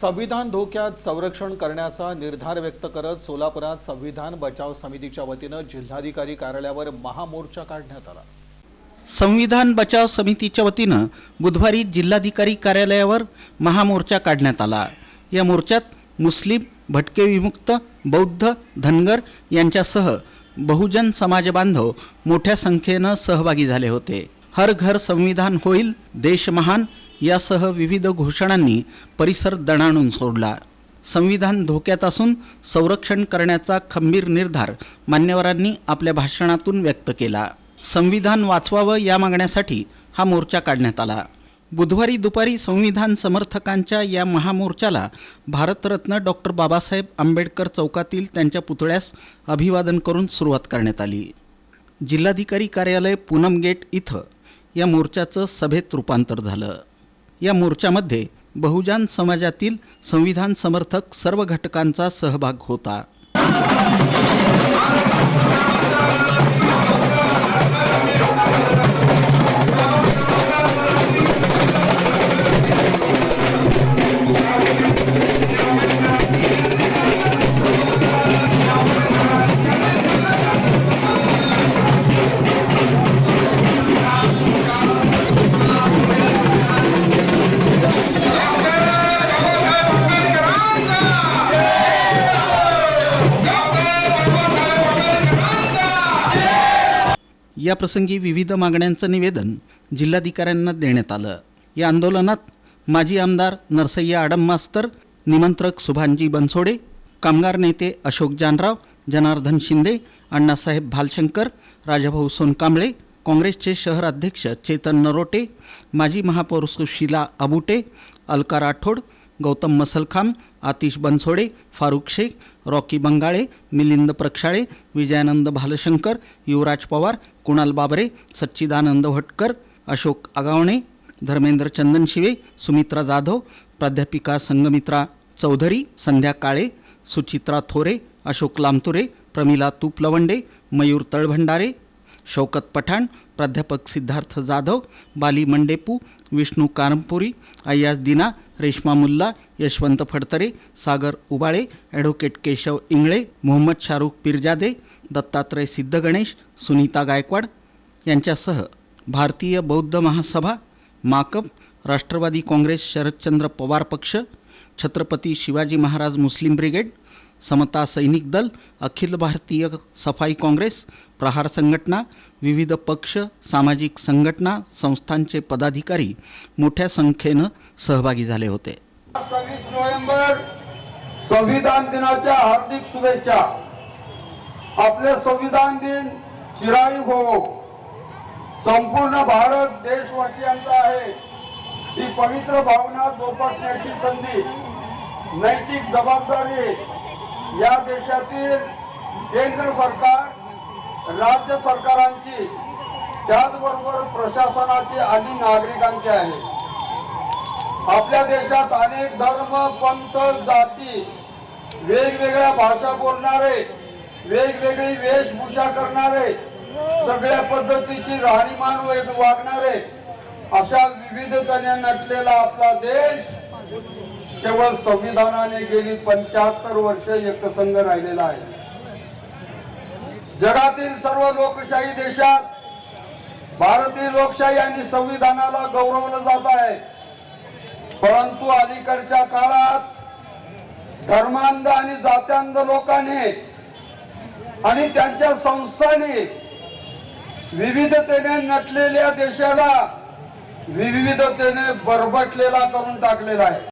संविधान धोक्यात संरक्षण करण्याचा निर्धार व्यक्त करत सोलापुरात संविधान बचाव समितीच्या वतीनं जिल्हाधिकारी कार्यालयावर महामोर्चा काढण्यात आला. संविधान बचाव समितीच्या वतीनं बुधवारी जिल्हाधिकारी कार्यालयावर महामोर्चा काढण्यात आला. या मोर्चात मुस्लिम भटके विमुक्त बौद्ध धनगर यांच्यासह बहुजन समाजबांधव मोठ्या संख्येनं सहभागी झाले होते. हर घर संविधान होईल देश महान यासह विविध घोषणांनी परिसर दणाणून सोडला. संविधान धोक्यात असून संरक्षण करण्याचा खंबीर निर्धार मान्यवरांनी आपल्या भाषणातून व्यक्त केला. संविधान वाचवावं या मागण्यासाठी हा मोर्चा काढण्यात आला. बुधवारी दुपारी संविधान समर्थकांच्या या महामोर्चाला भारतरत्न डॉक्टर बाबासाहेब आंबेडकर चौकातील त्यांच्या पुतळ्यास अभिवादन करून सुरुवात करण्यात आली. जिल्हाधिकारी कार्यालय पूनम गेट इथं या मोर्चाचं सभेत रूपांतर झालं. या मोर्चामध्ये बहुजन समाजातील संविधान समर्थक सर्व घटकांचा सहभाग होता. या प्रसंगी विविध मागण्यांचं निवेदन जिल्हाधिकाऱ्यांना देण्यात आलं. या आंदोलनात माजी आमदार नरसय्या आडम मास्तर निमंत्रक सुभानजी बनसोडे कामगार नेते अशोक जानराव जनार्दन शिंदे अण्णासाहेब भालशंकर राजाभाऊ सोनकांबळे काँग्रेसचे शहर अध्यक्ष चेतन नरोटे माजी महापौर सुशीला अबुटे अलका राठोड गौतम मसलखाम आतिश बनसोडे फारुख शेख रॉकी बंगाळे मिलिंद प्रक्षाळे विजयानंद भालशंकर युवराज पवार कुणाल बाबरे सच्चिदानंद भटकर अशोक आगावणे धर्मेंद्र चंदनशिवे सुमित्रा जाधव प्राध्यापिका संगमित्रा चौधरी संध्या काळे सुचित्रा थोरे अशोक लामतुरे प्रमिला तुपलवंडे मयूर तळभंडारे शौकत पठाण प्राध्यापक सिद्धार्थ जाधव बाली मंडेपू विष्णू कारमपुरी अय्याज दिना रेश्मा मुल्ला यशवंत फडतरे सागर उबाळे ॲडव्होकेट केशव इंगळे मोहम्मद शाहरुख पिरजादे दत्तात्रय सिद्धगणेश सुनीता गायकवाड यांच्यासह भारतीय बौद्ध महासभा माकप राष्ट्रवादी काँग्रेस शरदचंद्र पवार पक्ष छत्रपती शिवाजी महाराज मुस्लिम ब्रिगेड समता सैनिक दल अखिल भारतीय सफाई काँग्रेस प्रहार संघटना विविध पक्ष सामाजिक संघटना संस्थांचे पदाधिकारी मोठ्या संख्येनं सहभागी झाले होते. सव्वीस नोव्हेंबर संविधान दिनाच्या हार्दिक शुभेच्छा. आपले संविधान दिन चिरायू हो संपूर्ण भारत देशवासियांचा आहे. ही पवित्र भावना जोपासण्याची संधी नैतिक जबाबदारी या देशातील केंद्र सरकार राज्य सरकारांची त्याचबरोबर प्रशासनाची आणि नागरिकांची आहे. आपल्या देशात अनेक धर्म पंथ जाती वेगवेगळ्या भाषा बोलणारे वेगवेगळी वेशभूषा करणारे सगळ्या पद्धतीची राहणीमान वेग- वागणारे अशा विविधतेने नटलेला आपला देश केवळ संविधानाने गेली पंच्याहत्तर वर्ष एकसंघ राहिलेला आहे. जगातील सर्व लोकशाही देशात भारतीय लोकशाही आणि संविधानाला गौरवलं जात आहे. परंतु अलीकडच्या काळात धर्मांध आणि जात्यांध लोकांनी आणि त्यांच्या संस्थांनी विविधतेने नटलेल्या देशाला विविधतेने बरबटलेला करून टाकलेला आहे.